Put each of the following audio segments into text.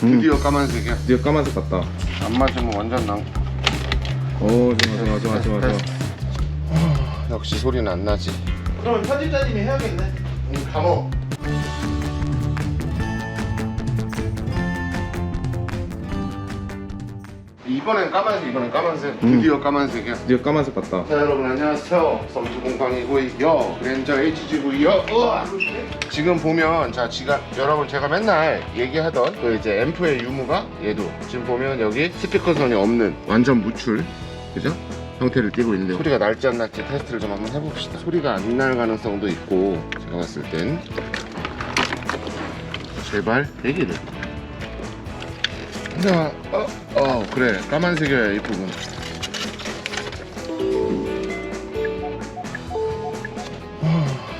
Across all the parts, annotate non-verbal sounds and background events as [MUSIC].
드디어 까만색이야. 드디어 까만색 같다. 안 맞으면 완전 낭. 오 좋아 좋아 좋아 좋아 좋아. 역시 소리는 안 나지. 그럼 편집자님이 해야겠네. 응, 감어. 이번엔 까만색, 이번엔 까만색. 드디어 까만색이야. 드디어 까만색 같다. 자 여러분 안녕하세요 섬주공방이고요 그랜저 HG고요 우와. 지금 보면 자 지가 여러분 제가 맨날 얘기하던 그 이제 앰프의 유무가 얘도 지금 보면 여기 스피커선이 없는 완전 무출 그죠? 형태를 띠고 있는데 소리가 날지 안 날지 테스트를 좀 한번 해봅시다 소리가 안 날 가능성도 있고 제가 봤을 땐 제발 얘기를 자, 어, 어 그래 까만색이야 이 부분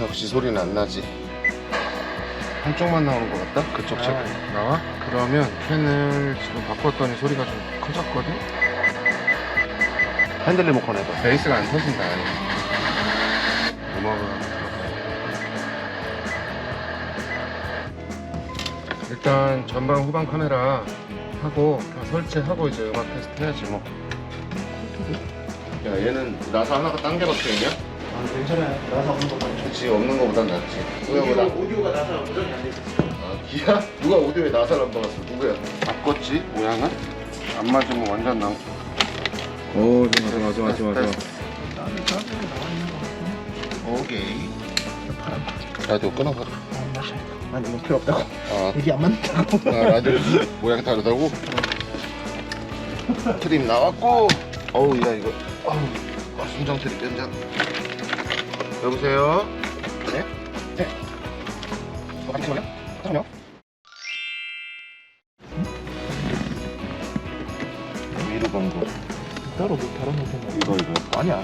역시 소리는 안 나지. 한쪽만 나오는 것 같다? 그쪽 책 나와? 그러면 캔을 지금 바꿨더니 소리가 좀 커졌거든? 핸들 리모컨 해봐. 베이스가 안 터진다. 음악을 일단 전방 후방 카메라 하고 다 설치하고 이제 음악 테스트 해야지 뭐. 야 얘는 나사 하나가 딴 게 박혀 있냐? 아, 괜찮아요. 나사 없는 거 맞죠? 그치 없는 거보단 낫지 오디오, 오디오가 나사 고정이 안 돼. 있어. 아 기야? 누가 오디오에 나사를 안 박았어 누구야? 바꿨지 모양은? 안 맞으면 완전 낭오 좋아 좋아 좋아 좋아 좋아. 오케이 라디오 끊어버려 아니, 뭐 필요 없다고. 아, 이게 안 맞는다고. 아 라디오 모양 다르다고? 트림 나왔고 어우 야 이거 어우 아, 순정 트림 연장 여보세요? 네? 네 어, 잠시만요 잠시만요 위로 간거 따로 뭐 다른 거 생각. 이거 이거 아니야.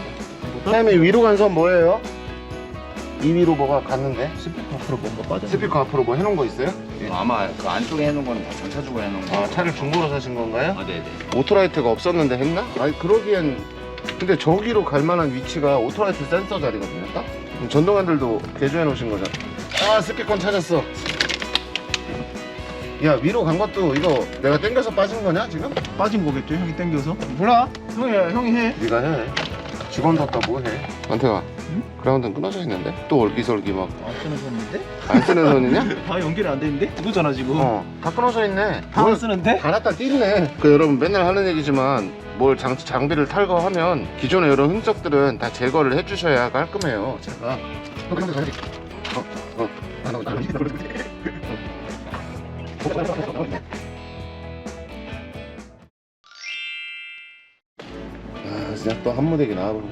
사장님 위로 간 선 뭐예요? 이 위로 뭐가 갔는데? 스피커 앞으로 뭔가 빠져. 스피커 앞으로 뭐 해놓은 거 있어요? 아마 그 안쪽에 해놓은 거는 다 전차주고 해놓은 거. 아 차를 중고로 사신 건가요? 아, 네네. 오토라이트가 없었는데 했나? 아니 그러기엔 근데 저기로 갈 만한 위치가 오토라이트 센서 자리거든요 딱? 그럼 전동 핸들도 개조해 놓으신 거잖아 아 스피커 찾았어 야 위로 간 것도 이거 내가 땡겨서 빠진 거냐 지금? 빠진 거겠죠? 형이 땡겨서. 몰라. 형이 형이 해. 네가 해 직원 뒀다 뭐해. 안태가 그라운드는 끊어져 있는데? 또 얼기설기 막. 안안 쓰는 건데? 쓰는 선이냐? [LAUGHS] 다 연결이 안 되는데? 그거잖아 지금. 어다 끊어져 있네. 다 안 쓰는데? 다 놨다 띄네. 그 여러분 맨날 하는 얘기지만 뭘 장, 장비를 탈거하면 기존의 이런 흔적들은 다 제거를 해주셔야 깔끔해요 제가. 어 그럼 가야지. 어어. 아, 나, 나, 나, 아 진짜 또 한 무대기 나와버려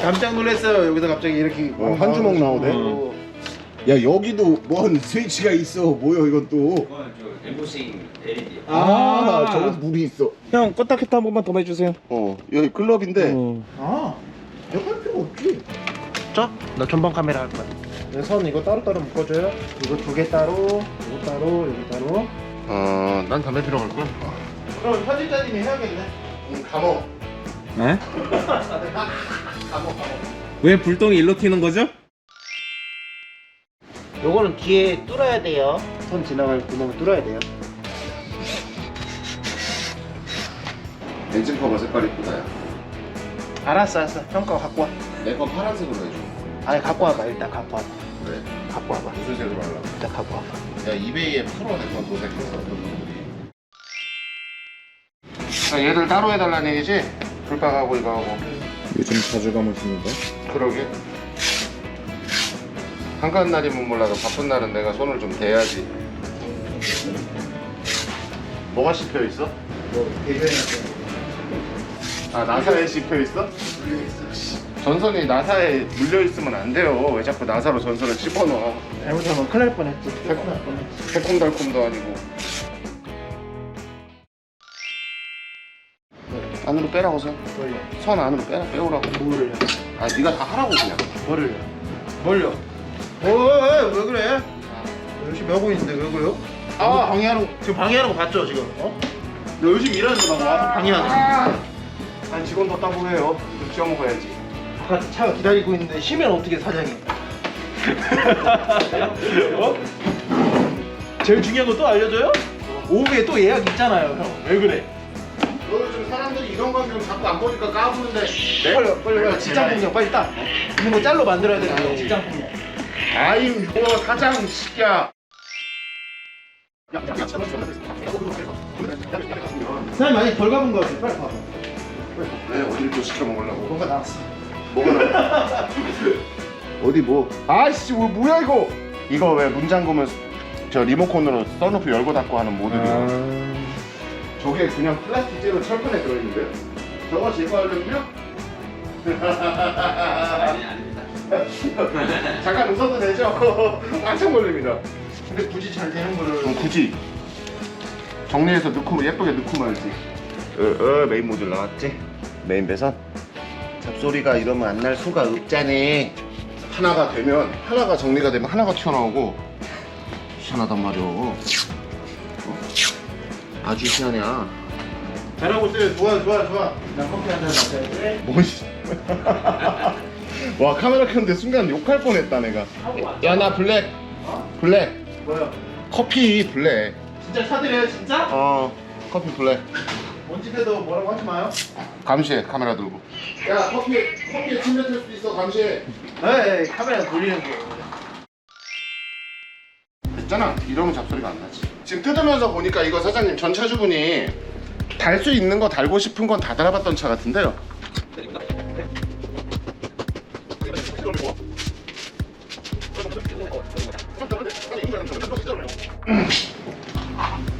깜짝 놀랐어요. 여기서 갑자기 이렇게 어, 한 주먹 나오네. 어. 야 여기도 뭔 스위치가 있어 뭐야 이건 또 이건 저 엠보싱 LED. 아, 저기서 물이 있어 형 껐다 켰다 한 번만 더 해주세요. 어 여기 클럽인데 어. 아, 이거 할 필요 없지. 자, 나 전방 카메라 할 거야. 네, 선 이거 따로따로 묶어줘요. 이거 두 개 따로, 이거 따로, 이거 따로. 어난 담배 피러 갈 거야 그럼 편집자님이 해야겠네. 응 감어 네? 왜 불똥이 일로 튀는 거죠? 요거는 뒤에 뚫어야 돼요. 선 지나갈 구멍을 뚫어야 돼요. 엔진 커버 색깔 이쁘다 알았어, 알았어. 형거 갖고 와. 내 거 파란색으로 해줘 아니, 갖고 와봐. 일단 갖고 와봐. 그래 갖고 와봐. 무슨 색으로 하려고 일단 갖고 와봐. 야 이베이에 풀어 내건 도색했어 자 얘들 따로 해달라는 얘기지? 불박하고 이거 하고 요즘 자주 가무십니다. 그러게 한가한 날이면 몰라도 바쁜 날은 내가 손을 좀 대야지 뭐가 씹혀 있어? 뭐, 대전에 아 나사에 씹혀 있어? 전선이 나사에 물려 있으면 안 돼요. 왜 자꾸 나사로 전선을 집어넣어? 잘못하면 큰일 날 뻔했지. 큰일 날 뻔했지. 새콤달콤도 아니고. 안으로 빼라고 선. 뭘요? 선 안으로 빼라 빼오라고. 뭐를요? 아 네가 다 하라고 그냥. 뭐를요? 뭘요? 어, 왜 그래? 열심히 하고 있는데 왜 그래요? 아, 방해하는 거, 지금 방해하는 거 봤죠 지금? 어? 너 열심히 일하는 거 와서 방해하는 거. 난 직원 뒀다고 해요. 좀 지어 먹어야지. 바깥에 차가 기다리고 있는데 쉬면 어떻게 사장이? [LAUGHS] 어? 제일 중요한 거 또 알려줘요? 오후에 또 예약 있잖아요 형 왜 그래 이 이런 광경 자꾸 안 보니까 까부는데. 빨리 빨리 빨리 직장 폭력 빨리 따 이거 뭐 짤로 만들어야 되는데 직장 폭력 아임 뭐 사장 시키야. 사장님 많이 덜 가본 거 같아 빨리 봐봐. 왜 어디를 또 시켜 먹으려고. 뭔가 나왔어. 뭐가 나와 [LAUGHS] 어디 뭐? 아이씨 뭐 뭐야 이거? 이거 왜 문 잠그면 저 리모컨으로 선루프 열고 닫고 하는 모드이야 아... 저게 그냥 플라스틱 재로 철판에 들어있는데요 저거 제거하려면요 아니 아닙니다. [LAUGHS] 잠깐 웃어도 되죠? [LAUGHS] 한참 걸립니다 근데 굳이 잘 되는 거를 그럼 굳이 정리해서 넣고 예쁘게 넣고 말지 어, 어 메인 모듈 나왔지? 메인 배선 잡소리가 이러면 안 날 수가 없잖니 하나가 되면 하나가 정리가 되면 하나가 튀어나오고 희한하단 말이오 어? 아주 희한해야 잘하고 있어요. 좋아 좋아 좋아. 나 커피 한잔 마셔야지 뭐지? 와 카메라 켰는데 순간 욕할 뻔했다 내가. 야 나 블랙. 블랙. 뭐야? 커피 블랙. 진짜 사드려요 진짜? 어 커피 블랙. 원집에도 뭐라고 하지 마요. 감시해 카메라 들고. 야 커피 커피에 침 뱉을 수도 있어 감시해. 네 카메라 돌리는 거 됐잖아. 이러면 잡소리가 안 나지. 지금 뜯으면서 보니까 이거 사장님 전 차주분이 달 수 있는 거 달고 싶은 건 다 달아봤던 차 같은데요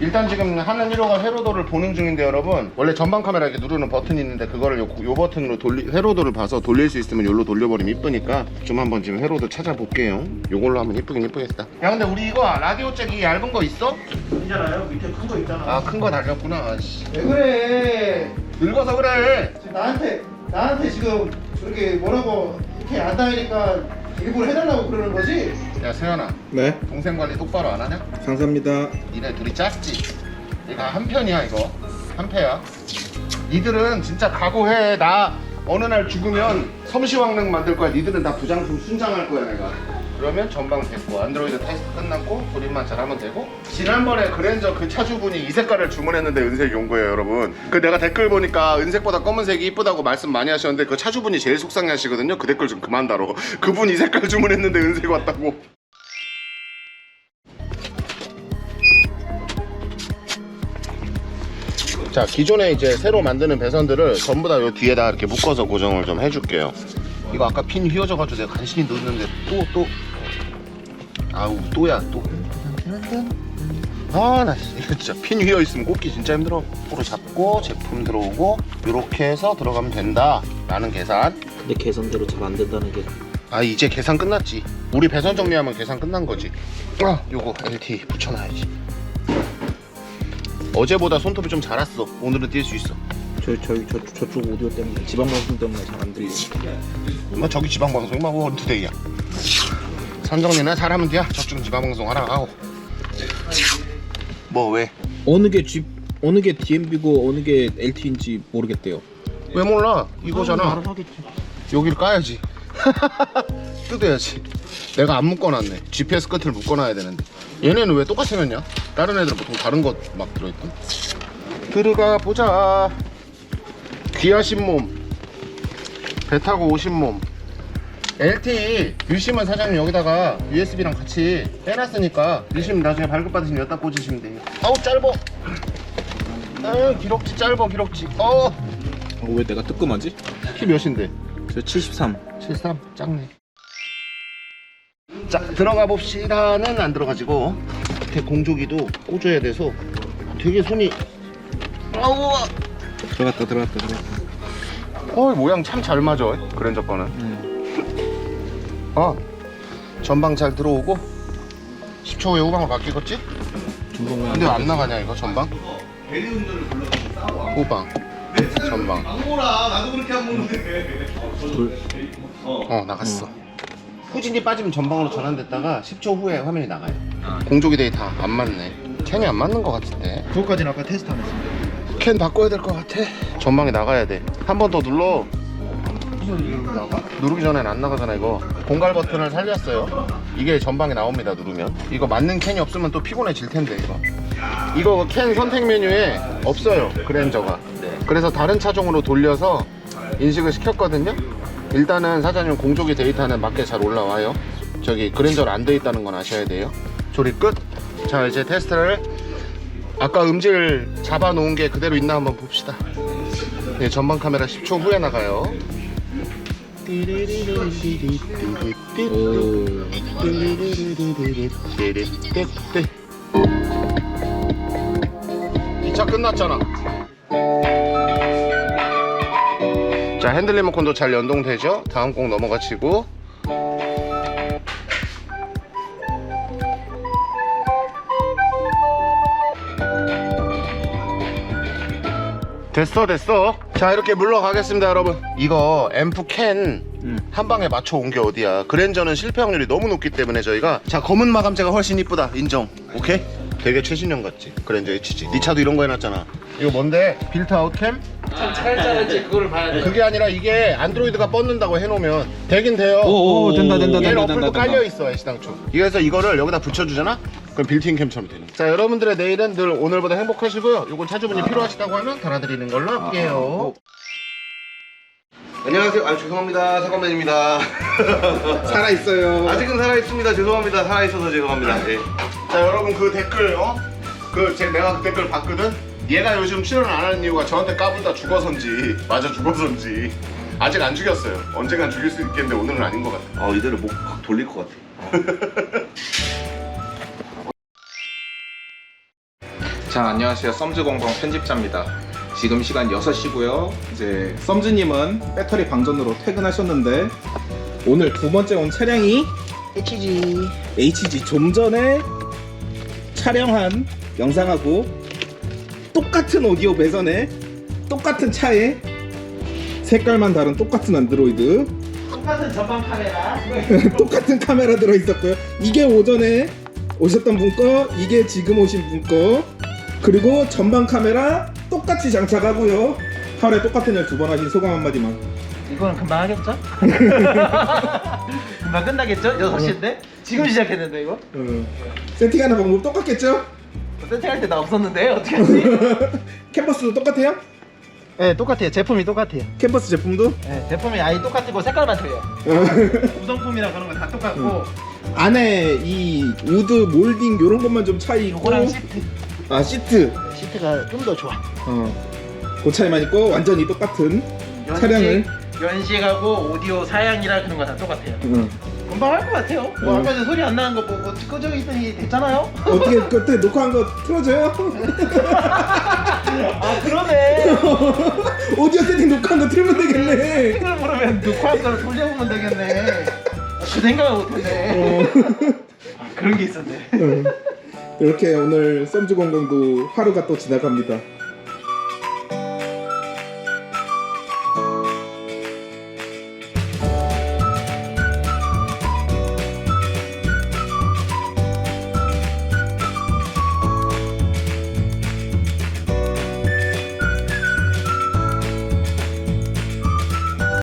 일단 지금 하는 1호가 회로도를 보는 중인데 여러분 원래 전방 카메라 이렇게 누르는 버튼이 있는데 그거를 요, 요 버튼으로 돌리 회로도를 봐서 돌릴 수 있으면 요로 돌려버리면 이쁘니까 좀 한번 지금 회로도 찾아볼게요. 요걸로 하면 이쁘긴 이쁘겠다. 야 근데 우리 이거 라디오 잭이 얇은 거 있어? 있잖아요. 밑에 큰 거 있잖아. 아 큰 거 달렸구나. 아씨. 왜 그래? 늙어서 그래. 지금 나한테 나한테 지금 저렇게 뭐라고 이렇게 안 다니니까 일부러 해달라고 그러는 거지? 야 세연아 네? 동생 관리 똑바로 안 하냐? 감사합니다 니네 둘이 짰지? 내가 한 편이야 이거 한 패야 니들은 진짜 각오해 나 어느 날 죽으면 섬시왕릉 만들 거야 니들은 다 부장품 순장할 거야 내가 그러면 전방 됐고 안드로이드 테스트 끝났고 조립만 잘하면 되고 지난번에 그랜저 그 차주분이 이 색깔을 주문했는데 은색이 온 거예요 여러분. 그 내가 댓글 보니까 은색보다 검은색이 이쁘다고 말씀 많이 하셨는데 그 차주분이 제일 속상해 하시거든요. 그 댓글 좀 그만 달어 그분 이 색깔 주문했는데 은색 왔다고. 자 기존에 이제 새로 만드는 배선들을 전부 다 요 뒤에다 이렇게 묶어서 고정을 좀 해줄게요 이거 아까 핀 휘어져가지고 내가 간신히 넣었는데 또 또. 아우 또야 또 아나 이거 진짜 핀 휘어 있으면 꽂기 진짜 힘들어. 으로 잡고 제품 들어오고 이렇게 해서 들어가면 된다. 라는 계산. 근데 계산대로 잘 안 된다는 게. 아 이제 계산 끝났지. 우리 배선 정리하면 계산 끝난 거지. 아 요거 LT 붙여놔야지. 어제보다 손톱이 좀 자랐어. 오늘은 뛸 수 있어 저, 저, 저, 저쪽 오디오 때문에 지방방송 때문에 잘 안 들려 뭐 저기 지방방송이 막 원투데이야. 선정리나 잘하면 돼야. 저쪽 지방방송 하라 하고. 뭐 왜? 어느 게 G 어느 게 DMB고 어느 게 LT인지 모르겠대요. 왜 몰라? 이거잖아. 알아서 하겠지. 여기를 까야지. [LAUGHS] 뜯어야지. 내가 안 묶어놨네. GPS 끝을 묶어놔야 되는데. 얘네는 왜 똑같이 넣냐? 다른 애들은 보통 다른 것 막 들어있던 들어가 보자 귀하신 몸 배 타고 오신 몸 LT 유심은 사장님 여기다가 USB랑 같이 빼놨으니까 유심 나중에 발급 받으시면 여기다 꽂으시면 돼요 아우 짧어 아유 기록지 짧어 기록지 어. 어, 왜 내가 뜨끔하지? 키 몇인데? 저 73. 73 작네 자 들어가 봅시다는 안 들어가지고 밑에 공조기도 꽂아야 돼서 되게 손이 아우 들어갔다 들어갔다 들어갔다. 어 모양 참 잘 맞아 그랜저 거는. 음. 어 전방 잘 들어오고 10초 후에 후방으로 바뀌겠지? 근데 안 나가냐 이거 전방? 후방 전방. 뭐라 나도 그렇게 안 먹는데 어 나갔어. 후진이 빠지면 전방으로 전환됐다가 10초 후에 화면이 나가요. 공조기 데이 다안 맞네. 캔이 안 맞는 것 같은데. 그것까지는 아까 테스트 안 했습니다 캔 바꿔야 될 것 같아. 전방에 나가야 돼 한 번 더 눌러. 누르기 전엔 안 나가잖아 이거. 공갈 버튼을 살렸어요. 이게 전방에 나옵니다 누르면. 이거 맞는 캔이 없으면 또 피곤해질 텐데 이거. 이거 캔 선택 메뉴에 없어요 그랜저가. 네. 그래서 다른 차종으로 돌려서 인식을 시켰거든요. 일단은 사장님 공조기 데이터는 맞게 잘 올라와요. 저기 그랜저로 안 돼 있다는 건 아셔야 돼요. 조립 끝자 이제 테스트를 아까 음질 잡아 놓은 게 그대로 있나 한번 봅시다 네, 전방 카메라 10초 후에 나가요 이차 끝났잖아. 자 핸들 리모컨도 잘 연동되죠? 다음 곡 넘어가시고 됐어 됐어 자 이렇게 물러가겠습니다 여러분 이거 앰프 캔 한 방에 맞춰 온 게 어디야 그랜저는 실패 확률이 너무 높기 때문에 저희가 자 검은 마감재가 훨씬 이쁘다 인정 오케이? 되게 최신형 같지 그랜저 HG 네 차도 이런 거 해놨잖아 이거 뭔데? 빌트 아웃 캠? 찰짤지 그거를 봐야 돼. 그게 아니라 이게 안드로이드가 뻗는다고 해놓으면 되긴 돼요 오, 오, 된다, 된다, 얘는 된다, 어플도 된다, 된다. 깔려있어 애시당초 그래서 이거를 여기다 붙여주잖아? 그럼 빌트인 캠처럼 되는. 자 여러분들의 내일은 늘 오늘보다 행복하시고요. 요건 차주분이 필요하시다고 하면 달아드리는 걸로 할게요. 안녕하세요. 아 죄송합니다. 사과맨입니다. [LAUGHS] 살아있어요. 아직은 살아있습니다. 죄송합니다. 살아있어서 죄송합니다. 예. 자 여러분 그 댓글 어? 그 제, 내가 그 댓글 봤거든? 얘가 요즘 출연을 안 하는 이유가 저한테 까불다 죽어서인지 [LAUGHS] 맞아 죽어서인지. 아직 안 죽였어요. 언젠간 죽일 수 있겠는데 오늘은 아닌 것 같아 아 이대로 목 확 돌릴 것 같아. [LAUGHS] 자 안녕하세요. 썸즈공방 편집자입니다. 지금 시간 6시고요. 이제 썸즈님은 배터리 방전으로 퇴근하셨는데 오늘 두 번째 온 차량이 HG HG 좀 전에 촬영한 영상하고 똑같은 오디오 배선에 똑같은 차에 색깔만 다른 똑같은 안드로이드. 똑같은 전방 카메라. [LAUGHS] 똑같은 카메라 들어있었고요. 이게 오전에 오셨던 분 거, 이게 지금 오신 분 거, 그리고 전방 카메라 똑같이 장착하고요. 하루에 똑같은 일 두 번 하신 소감 한마디만. 이거는 금방 하겠죠? [LAUGHS] 금방 끝나겠죠? 6시인데? 지금 시작했는데 이거? 어. 세팅하는 방법 똑같겠죠? 세팅할 때 나 없었는데 어떻게 하지? [LAUGHS] 캔버스도 똑같아요? 네 똑같아요 제품이 똑같아요 캔버스 제품도? 네, 제품이 아예 똑같고 색깔만 틀려요 [LAUGHS] 구성품이나 그런 거다 똑같고 안에 이 우드 몰딩 요런 것만 좀 차이 있고 요거랑 시트 아 시트. 시트가 좀 더 좋아. 어. 그 차이만 있고 완전히 똑같은 연식, 차량을. 연식하고 오디오 사양이랑 그런 거 다 똑같아요. 어. 금방 할 것 같아요. 뭐 음. 아까 전에 소리 안 나는 거 보고 꺼져 있더니 됐잖아요. 어떻게 그때 녹화한 거 틀어줘요? [LAUGHS] 아 그러네. [LAUGHS] 오디오 세팅 녹화한 거 틀면 되겠네. 이걸 모르면 녹화한 거를 돌려보면 되겠네. 아, 그 생각을 못했네. [LAUGHS] 아, 그런 게 있었네 이렇게 오늘 썸즈 건강도 하루가 또 지나갑니다.